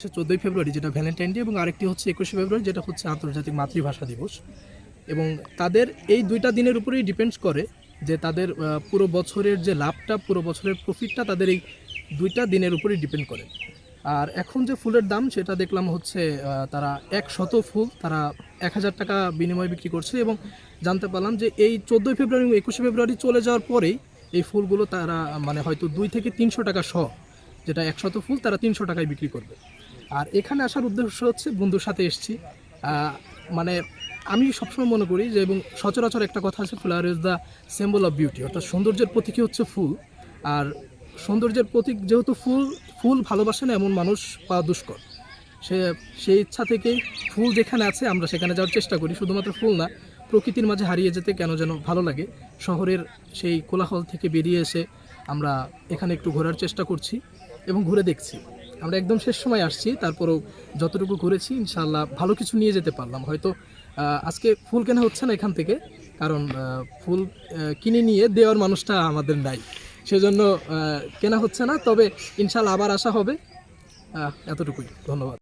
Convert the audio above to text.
হচ্ছে চোদ্দোই ফেব্রুয়ারি, যেটা ভ্যালেন্টাইন ডে এবং আরেকটি হচ্ছে একুশে ফেব্রুয়ারি, যেটা হচ্ছে আন্তর্জাতিক মাতৃভাষা দিবস। এবং তাদের এই দুইটা দিনের উপরেই ডিপেন্ডস করে যে তাদের পুরো বছরের যে লাভটা, পুরো বছরের প্রফিটটা তাদের এই দুইটা দিনের উপরেই ডিপেন্ড করে। আর এখন যে ফুলের দাম, সেটা দেখলাম হচ্ছে তারা এক শত ফুল, তারা এক হাজার টাকা বিনিময়ে বিক্রি করছে। এবং জানতে পারলাম যে এই চোদ্দোই ফেব্রুয়ারি এবং একুশে ফেব্রুয়ারি চলে যাওয়ার পরেই এই ফুলগুলো তারা মানে হয়তো দুই থেকে তিনশো টাকা শ, যেটা একশত ফুল, তারা তিনশো টাকায় বিক্রি করবে। আর এখানে আসার উদ্দেশ্য হচ্ছে বন্ধুর সাথে এসেছি। মানে আমি সবসময় মনে করি যে এবং সচরাচর একটা কথা আছে flower is the symbol of beauty অর্থাৎ সৌন্দর্যের প্রতীকই হচ্ছে ফুল। আর সৌন্দর্যের প্রতীক যেহেতু ফুল ফুল ভালোবাসে না এমন মানুষ পাওয়া দুষ্কর। সে সেই ইচ্ছা থেকেই ফুল যেখানে আছে আমরা সেখানে যাওয়ার চেষ্টা করি, শুধুমাত্র ফুল না, প্রকৃতির মাঝে হারিয়ে যেতে কেন যেন ভালো লাগে। শহরের সেই কোলাহল থেকে বেরিয়ে এসে আমরা এখানে একটু ঘোরার চেষ্টা করছি এবং ঘুরে দেখছি। আমরা একদম শেষ সময় আসছি, তারপরেও যতটুকু ঘুরেছি ইনশাল্লাহ ভালো কিছু নিয়ে যেতে পারলাম। হয়তো আজকে ফুল কেনা হচ্ছে না এখান থেকে, কারণ ফুল কিনে নিয়ে দেওয়ার মানুষটা আমাদের নাই। সেজন্য কেনা হচ্ছে না, তবে ইনশাল্লাহ আবার আসা হবে। এতটুকুই। ধন্যবাদ।